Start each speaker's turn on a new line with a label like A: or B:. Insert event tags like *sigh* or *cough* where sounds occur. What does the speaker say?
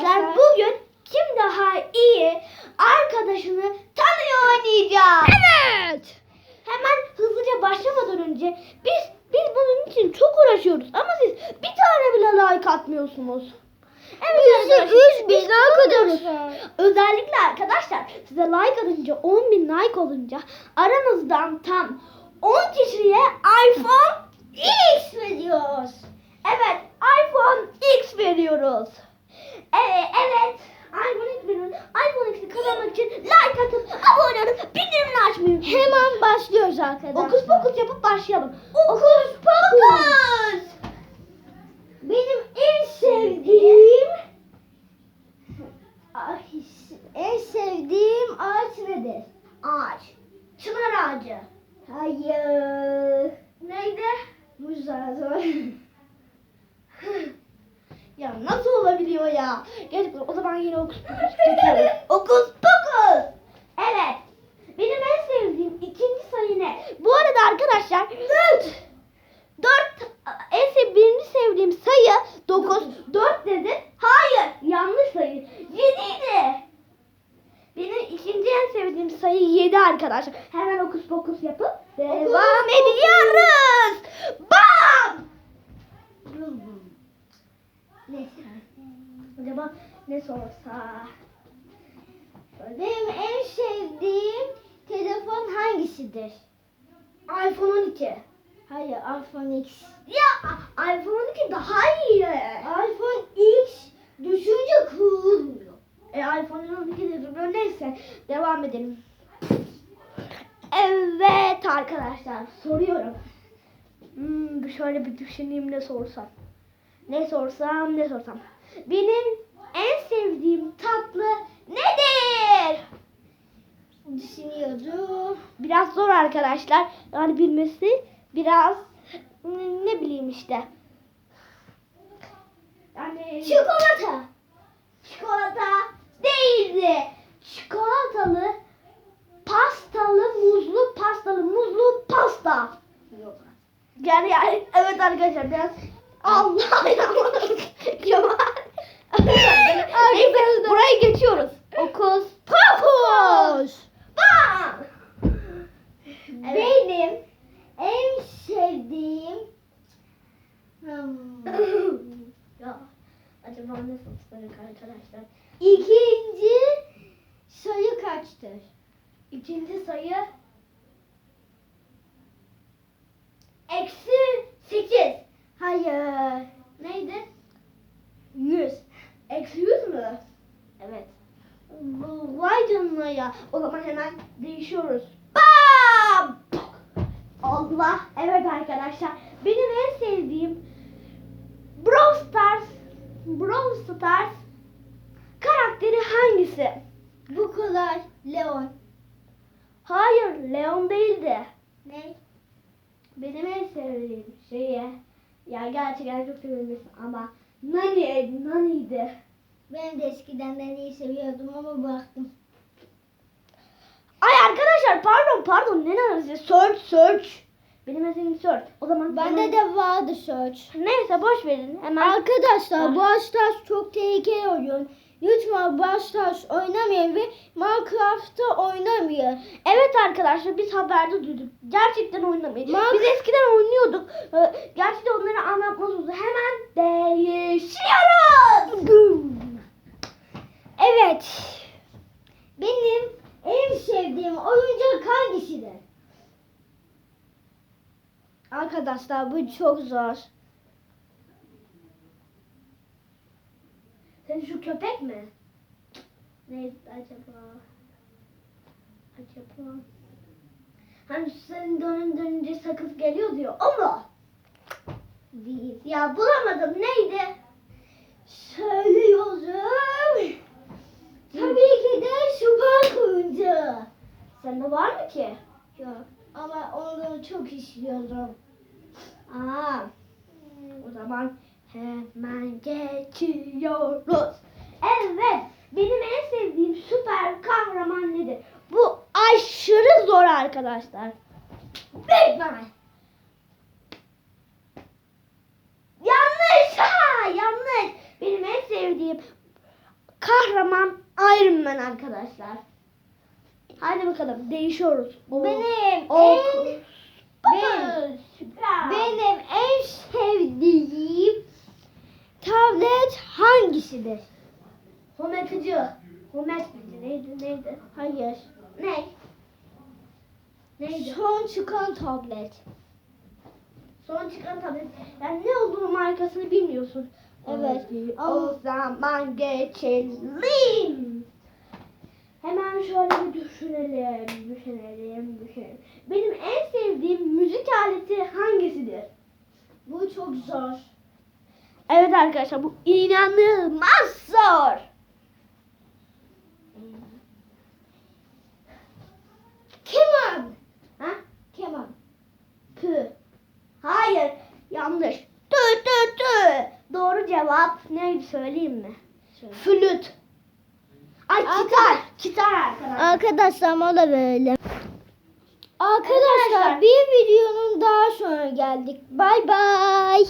A: arkadaşlar bugün kim daha iyi arkadaşını tanıyor oynayacağız.
B: Evet.
A: Hemen hızlıca başlamadan önce biz biz bunun için çok uğraşıyoruz ama siz bir tane bile like atmıyorsunuz. Evet
B: Bizi bin
A: biz
B: like atıyoruz.
A: Özellikle arkadaşlar size like alınca 10 bin like olunca aranızdan tam 10 kişiye iPhone X veriyoruz. Evet iPhone X veriyoruz. Evet, evet. iPhone veriyoruz. iPhone X'i kazanmak için like atıp abone olup bildirimini açmayı
B: Hemen başlıyoruz arkadaşlar.
A: Okus pokus yapıp başlayalım. Okus pokus.
B: Benim en sevdiğim Ay, en sevdiğim ağaç nedir?
A: Ağaç. Çınar ağacı.
B: Hayır.
A: Neydi?
B: Muz ağacı.
A: Ya nasıl olabiliyor ya? Gerçekten o zaman yine okus pokus çekiyoruz. *laughs* okus pokus. Evet. Benim en sevdiğim ikinci sayı ne? Bu arada arkadaşlar dört. Dört. En sev, birinci sevdiğim sayı dokuz. Dört dedin. Hayır. Yanlış sayı. Yediydi. Benim ikinci en sevdiğim sayı yedi arkadaşlar. Hemen okus pokus yapıp devam ediyoruz. Bam!
B: Neyse.
A: Acaba ne sorsa?
B: Benim en sevdiğim telefon hangisidir?
A: iPhone 12.
B: Hayır iPhone X.
A: Ya iPhone 12 daha iyi.
B: iPhone X düşünce kırılmıyor.
A: E, iPhone 12 de duruyor. Neyse devam edelim. Evet arkadaşlar soruyorum. Hmm, şöyle bir düşüneyim ne sorsam. Ne sorsam ne sorsam. Benim en sevdiğim tatlı nedir?
B: Düşünüyorum.
A: Biraz zor arkadaşlar. Yani bilmesi biraz ne bileyim işte. Yani
B: Çikolata.
A: çikolata değildi. Çikolatalı, pastalı, muzlu, pastalı, muzlu pasta.
B: Yok.
A: Yani, yani evet arkadaşlar biraz Allah ya. *laughs* Neyse burayı geçiyoruz. Okus pokus.
B: Benim en sevdiğim hmm, *laughs*
A: ya acaba ne sorsak arkadaşlar?
B: ikinci sayı kaçtır?
A: İkinci sayı eksi sekiz.
B: Hayır.
A: Neydi?
B: Yüz.
A: Eksi yüz mü? Evet. Bu- Vay canına ya. O zaman hemen değişiyoruz. Bam! Allah. Evet arkadaşlar. Benim en sevdiğim Brawl Stars Brawl Stars karakteri hangisi?
B: Bu kolay. Leon.
A: Hayır, Leon değildi.
B: Ne?
A: Benim en sevdiğim şeyi ya gerçekten çok sevilmesin ama Nani, Nani'ydi.
B: Ben de eskiden de iyi seviyordum ama bıraktım.
A: Ay arkadaşlar pardon pardon ne neresi? Search search. Benim en sevdiğim search. O zaman
B: Bende
A: hemen-
B: de vardı search.
A: Neyse boş verin. Hemen
B: Arkadaşlar
A: Ah.
B: bu Stars çok tehlikeli oyun. Lütfen Brawl oynamayın ve Minecraft'ta oynamayın.
A: Evet arkadaşlar biz haberde duyduk. Gerçekten oynamayın.
B: Bak.
A: Biz eskiden oynuyorduk. Ee, Gerçekten onları anlatmaz. Hemen değişiyoruz.
B: Evet. Benim en sevdiğim oyuncak hangisidir? Arkadaşlar bu çok zor.
A: Sen şu köpek mi? Ne acaba? Acaba? Hani senin dönün dönünce sakız geliyor diyor. O mu?
B: Değil.
A: Ya bulamadım. Neydi?
B: Söylüyorum. Tabii ki de süper oyuncağı.
A: Sende var mı ki?
B: Yok. Ama onu çok istiyorum.
A: Aa. O zaman hemen geçiyoruz. Evet. Benim en sevdiğim süper kahraman nedir? Bu aşırı zor arkadaşlar. Batman. Yanlış ha yanlış. Benim en sevdiğim kahraman Iron Man arkadaşlar. Hadi bakalım değişiyoruz. O-
B: Benim
A: o-
B: en
A: Benim.
B: benim en sevdiğim tablet hangisidir?
A: Hometici. Homet miydi? Neydi? Neydi?
B: Hayır.
A: Ne? Neydi?
B: Son çıkan tablet.
A: Son çıkan tablet. Yani ne olduğunu markasını bilmiyorsun.
B: Evet.
A: O zaman geçelim. Şöyle bir düşünelim, düşünelim, düşünelim. Benim en sevdiğim müzik aleti hangisidir?
B: Bu çok zor.
A: Evet arkadaşlar bu inanılmaz zor.
B: Keman.
A: Ha?
B: Keman.
A: Pü. Hayır, yanlış. Tü tü tü. Doğru cevap neydi söyleyeyim mi?
B: Söyle.
A: Flüt. Ay gitar. Gitar arkadaşlar.
B: Arkadaşlar o da böyle. Arkadaşlar
A: Arkadaşlar.
B: bir videonun daha sonra geldik. Bay bay.